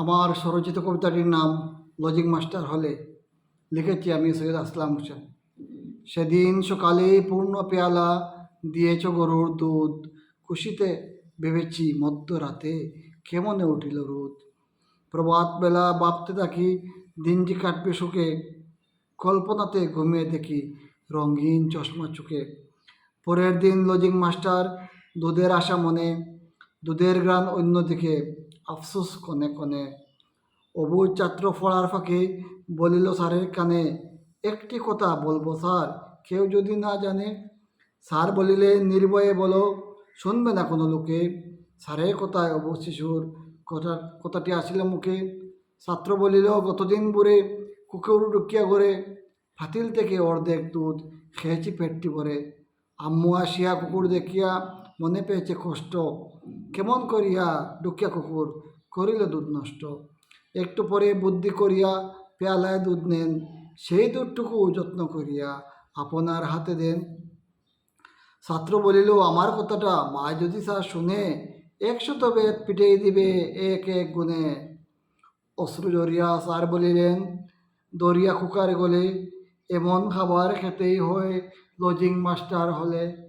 আমার স্বরচিত কবিতাটির নাম লজিক মাস্টার হলে লিখেছি আমি সৈয়দ আসলাম হোসেন। সেদিন সকালে পূর্ণ পেয়ালা দিয়েছ গরুর দুধ, খুশিতে ভেবেছি মধ্যরাতে কেমনে উঠিল রোদ। প্রভাত বেলা ভাবতে থাকি দিন যে কাটবে সুখে, কল্পনাতে ঘুমিয়ে দেখি রঙিন চশমা চোখে পরের দিন লজিং মাস্টার দুধের আশা মনে দুধের গ্রান অন্যদিকে আফসোস কনে কনে। অবুজ ছাত্র ফড়ার ফাঁকে বলিল, স্যারের কানে একটি কথা বলব, স্যার। কেউ যদি না জানে, স্যার বলিলে নির্ভয়ে বলো, শুনবে না কোনো লোকে। স্যারের কথায় অবু শিশুর কথা, কথাটি আসিল মুখে। ছাত্র বলিল, গতদিন বুড়ে কুকুর ঢুকিয়া করে ফাতিল থেকে অর্ধেক দুধ খেয়েছি পেটটি ভরে। আম্মু আসিয়া কুকুর দেখিয়া মনে পেয়েছে কষ্ট। কেমন করিয়া ঢুকিয়া কুকুর করিল দুধ নষ্ট? একটু পরে বুদ্ধি করিয়া পেয়ালায় দুধ নেন। সেই দুধটুকু যত্ন করিয়া আপনার হাতে দেন। ছাত্র বলিল, আমার কথাটা মা যদি স্যার শুনে একশত বেদ পিটেই দিবে এক এক গুণে। অশ্রু জরিয়া স্যার বলিলেন, দরিয়া কুকার গলে এমন খাবার খেতেই হয়, লজিং মাস্টার হলে।